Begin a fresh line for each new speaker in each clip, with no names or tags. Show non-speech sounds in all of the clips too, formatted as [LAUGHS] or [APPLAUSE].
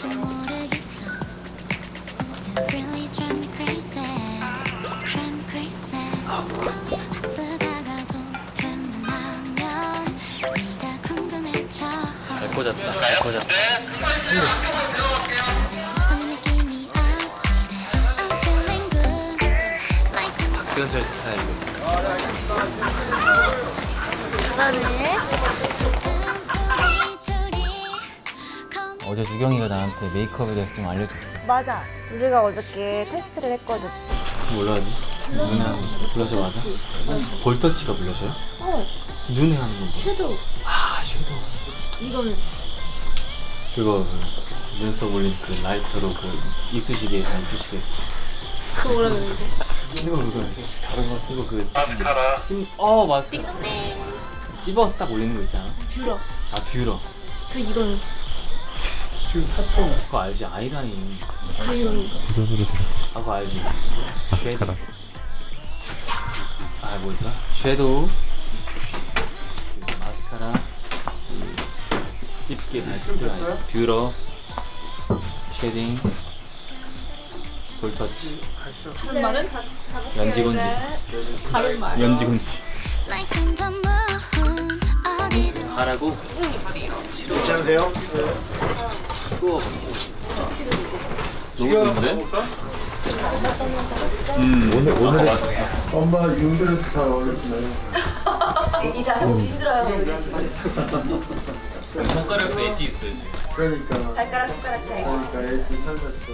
잘 꽂았다. 잘 꽂았다. 박현철 스타일로.
둘이 come
어제 주경이가 나한테 메이크업에 대해서 좀 알려줬어.
맞아. 우리가 어저께 테스트를 했거든.
뭘로 하지? 눈에 하는 블러셔 맞아? 볼터치가 블러셔요?
어.
눈에 하는 건
섀도우.
아, 섀도우.
이건
그거 그 눈썹 올린 그 라이터로 그 이쑤시개, 아, 이쑤시개.
그거 뭐라 그러는데?
이거 그거 다른 거 이거 그 찜, 어 맞다. 찝어서 딱 올리는 거 있잖아.
뷰러.
아 뷰러.
그 이건
그거 알지? 아이라인.
그 이건
아 그거 알지? 쉐도우. 아 뭐더라? 쉐도우. 그리고 마스카라. 집게 아니 집게 아니 뷰러. 쉐딩. 볼터치.
다른 말은
연지곤지.
다른 말.
연지곤지.
like on the moon 어디든
가라고?
괜찮으세요?
추워. 너무 좋은데? 음 오늘 오늘 왔어.
엄마 윤그레스 잘 어울리시나요?
손가락도 엣지 있어요 지금.
그러니까 발가락 손가락 타입 그러니까 애기 살렸어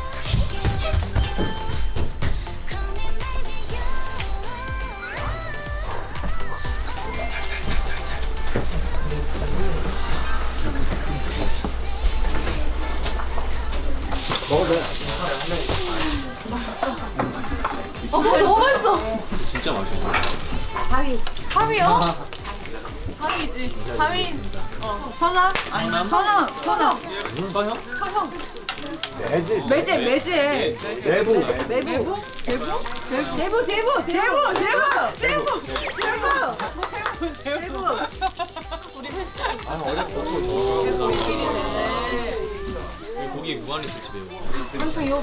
[LAUGHS]
진짜 맛있어.
합이요? 합이지. 합이. 어. 천하? 아니 천하. 천하.
서형?
매지
매제 매제.
내부
매부. 제부? 제부? 제부 제부 제부 제부 제부 제부 제부
고기 무한리 술집이에요.
항상 이거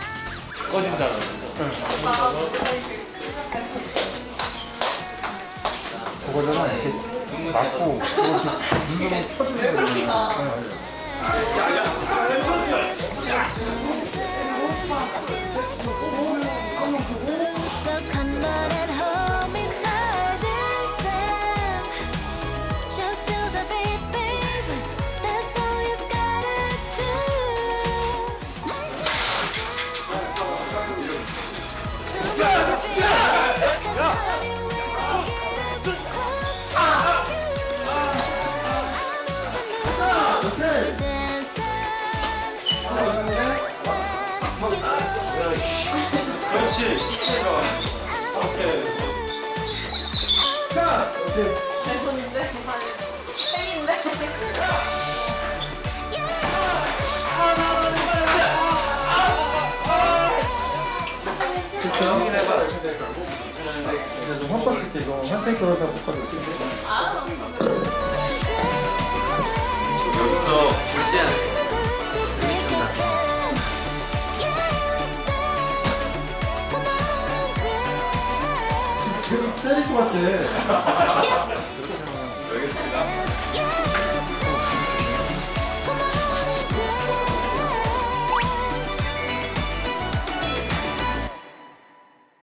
꺼진 줄
그거잖아 이렇게 맞고 눈으로 쳐주는 거
So The mood to
그래서 한 봤을 때 이거 한생 거로다 볶아도 있습니다
더 울지 않을까 생각합니다.
지금 때릴 것 같아. [LAUGHS] [LAUGHS] 알겠습니다.